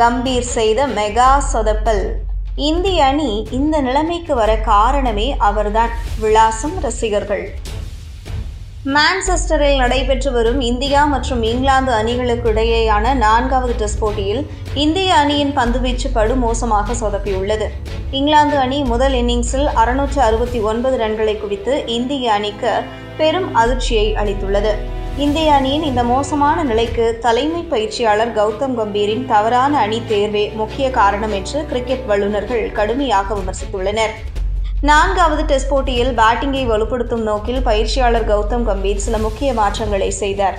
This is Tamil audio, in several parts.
கம்பீர் செய்த மெகா சொதப்பல். இந்திய அணி இந்த நிலைமைக்கு வர காரணமே அவர்தான். விளாசம் ரசிகர்கள். மான்செஸ்டரில் நடைபெற்று வரும் இந்தியா மற்றும் இங்கிலாந்து அணிகளுக்கு இடையேயான நான்காவது டெஸ்ட் போட்டியில் இந்திய அணியின் பந்துவீச்சு படுமோசமாக சொதப்பியுள்ளது. இங்கிலாந்து அணி முதல் இன்னிங்ஸில் அறுநூற்று அறுபத்தி ஒன்பது ரன்களை குவித்து இந்திய அணிக்கு பெரும் அதிர்ச்சியை அளித்துள்ளது. இந்திய அணியின் இந்த மோசமான நிலைக்கு தலைமை பயிற்சியாளர் கௌதம் கம்பீரின் தவறான அணி தேர்வே முக்கிய காரணம் என்று கிரிக்கெட் வல்லுநர்கள் கடுமையாக விமர்சித்துள்ளனர். நான்காவது டெஸ்ட் போட்டியில் பேட்டிங்கை வலுப்படுத்தும் நோக்கில் பயிற்சியாளர் கௌதம் கம்பீர் சில முக்கிய மாற்றங்களை செய்தார்.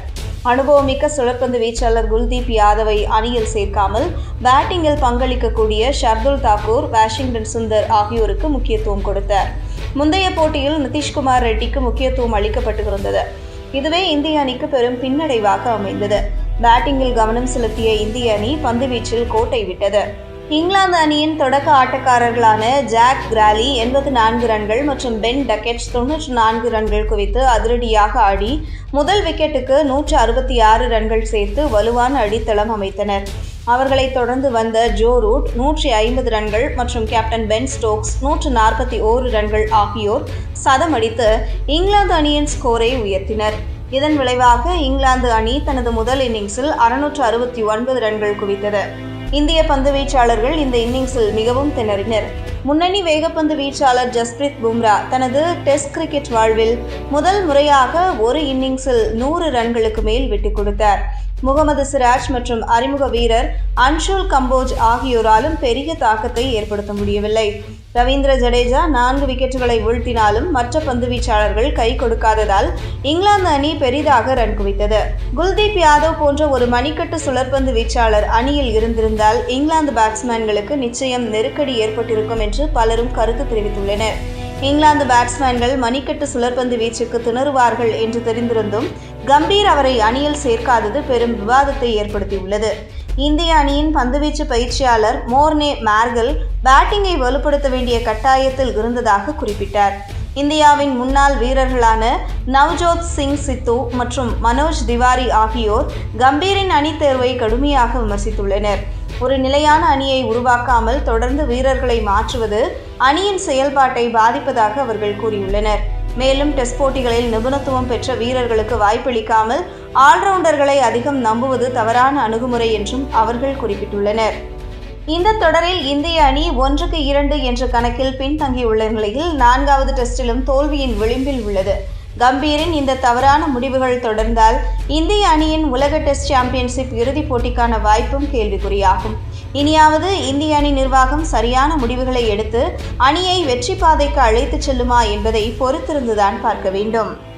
அனுபவமிக்க சுழற்பந்து வீச்சாளர் குல்தீப் யாதவை அணியில் சேர்க்காமல் பேட்டிங்கில் பங்களிக்கக்கூடிய ஷர்துல் தாக்கூர் வாஷிங்டன் சுந்தர் ஆகியோருக்கு முக்கியத்துவம் கொடுத்தார். முந்தைய போட்டியில் நிதிஷ்குமார் ரெட்டிக்கு முக்கியத்துவம் அளிக்கப்பட்டிருந்தது இதுவே இந்திய அணிக்கு பெரும் பின்னடைவாக அமைந்தது. பேட்டிங்கில் கவனம் செலுத்திய இந்திய அணி பந்துவீச்சில் கோட்டை விட்டது. இங்கிலாந்து அணியின் தொடக்க ஆட்டக்காரர்களான ஜாக் கிராலி எண்பத்து நான்கு ரன்கள் மற்றும் பென் டக்கெட்ஸ் தொன்னூற்று நான்கு ரன்கள் குவித்து அதிரடியாக ஆடி முதல் விக்கெட்டுக்கு நூற்று அறுபத்தி ஆறு ரன்கள் சேர்த்து வலுவான அடித்தளம் அமைத்தனர். அவர்களை தொடர்ந்து வந்த ஜோ ரூட் நூற்றி ஐம்பது ரன்கள் மற்றும் கேப்டன் பென் ஸ்டோக்ஸ் நூற்று நாற்பத்தி ஓரு ரன்கள் ஆகியோர் சதமடித்து இங்கிலாந்து அணியின் ஸ்கோரை உயர்த்தினர். இதன் விளைவாக இங்கிலாந்து அணி தனது முதல் இன்னிங்ஸில் அறுநூற்று அறுபத்தி ஒன்பது ரன்கள் குவித்தது. இந்திய பந்து வீச்சாளர்கள் இந்த இன்னிங்ஸில் மிகவும் திணறினர். முன்னணி வேகப்பந்து வீச்சாளர் ஜஸ்பிரித் பும்ரா தனது டெஸ்ட் கிரிக்கெட் வாழ்வில் முதல் முறையாக ஒரு இன்னிங்ஸில் நூறு ரன்களுக்கு மேல் விட்டுக் கொடுத்தார். முகமது சிராஜ் மற்றும் அறிமுக வீரர் அன்ஷுல் கம்போஜ் ஆகியோராலும் பெரிய தாக்கத்தை ஏற்படுத்த முடியவில்லை. ரவீந்திர ஜடேஜா நான்கு விக்கெட்டுகளை வீழ்த்தினாலும் மற்ற பந்து வீச்சாளர்கள் கை கொடுக்காததால் இங்கிலாந்து அணி பெரிதாக ரன் குவித்தது. குல்தீப் யாதவ் போன்ற ஒரு மணிக்கட்டு சுழற்பந்து வீச்சாளர் அணியில் இருந்திருந்தால் இங்கிலாந்து பேட்ஸ்மேன்களுக்கு நிச்சயம் நெருக்கடி ஏற்பட்டிருக்கும் என்று பலரும் கருத்து தெரிவித்துள்ளனர். இங்கிலாந்து பேட்ஸ்மேன்கள் மணிக்கட்டு சுழற்பந்து வீச்சுக்கு திணறுவார்கள் என்று தெரிந்திருந்தும் கம்பீர் அவரை அணியில் சேர்க்காதது பெரும் விவாதத்தை ஏற்படுத்தியுள்ளது. இந்திய அணியின் பந்துவீச்சு பயிற்சியாளர் மோர்னே மார்கல் பேட்டிங்கை வலுப்படுத்த வேண்டிய கட்டாயத்தில் இருந்ததாக குறிப்பிட்டார். இந்தியாவின் முன்னாள் வீரர்களான நவ்ஜோத் சிங் சித்து மற்றும் மனோஜ் திவாரி ஆகியோர் கம்பீரின் அணி தேர்வை கடுமையாக விமர்சித்துள்ளனர். ஒரு நிலையான அணியை உருவாக்காமல் தொடர்ந்து வீரர்களை மாற்றுவது அணியின் செயல்பாட்டை பாதிப்பதாக அவர்கள் கூறியுள்ளனர். மேலும் டெஸ்ட் போட்டிகளில் நிபுணத்துவம் பெற்ற வீரர்களுக்கு வாய்ப்பளிக்காமல் ஆல்ரவுண்டர்களை அதிகம் நம்புவது தவறான அணுகுமுறை என்றும் அவர்கள் குறிப்பிட்டுள்ளனர். இந்த தொடரில் இந்திய அணி ஒன்றுக்கு இரண்டு என்ற கணக்கில் பின்தங்கியுள்ள நிலையில் நான்காவது டெஸ்டிலும் தோல்வியின் விளிம்பில் உள்ளது. கம்பீரின் இந்த தவறான முடிவுகள் தொடர்ந்தால் இந்திய அணியின் உலக டெஸ்ட் சாம்பியன்ஷிப் இறுதிப் போட்டிக்கான வாய்ப்பும் கேள்விக்குறியாகும். இனியாவது இந்திய அணி நிர்வாகம் சரியான முடிவுகளை எடுத்து அணியை வெற்றி பாதைக்கு அழைத்துச் செல்லுமா என்பதை பொறுத்திருந்துதான் பார்க்க வேண்டும்.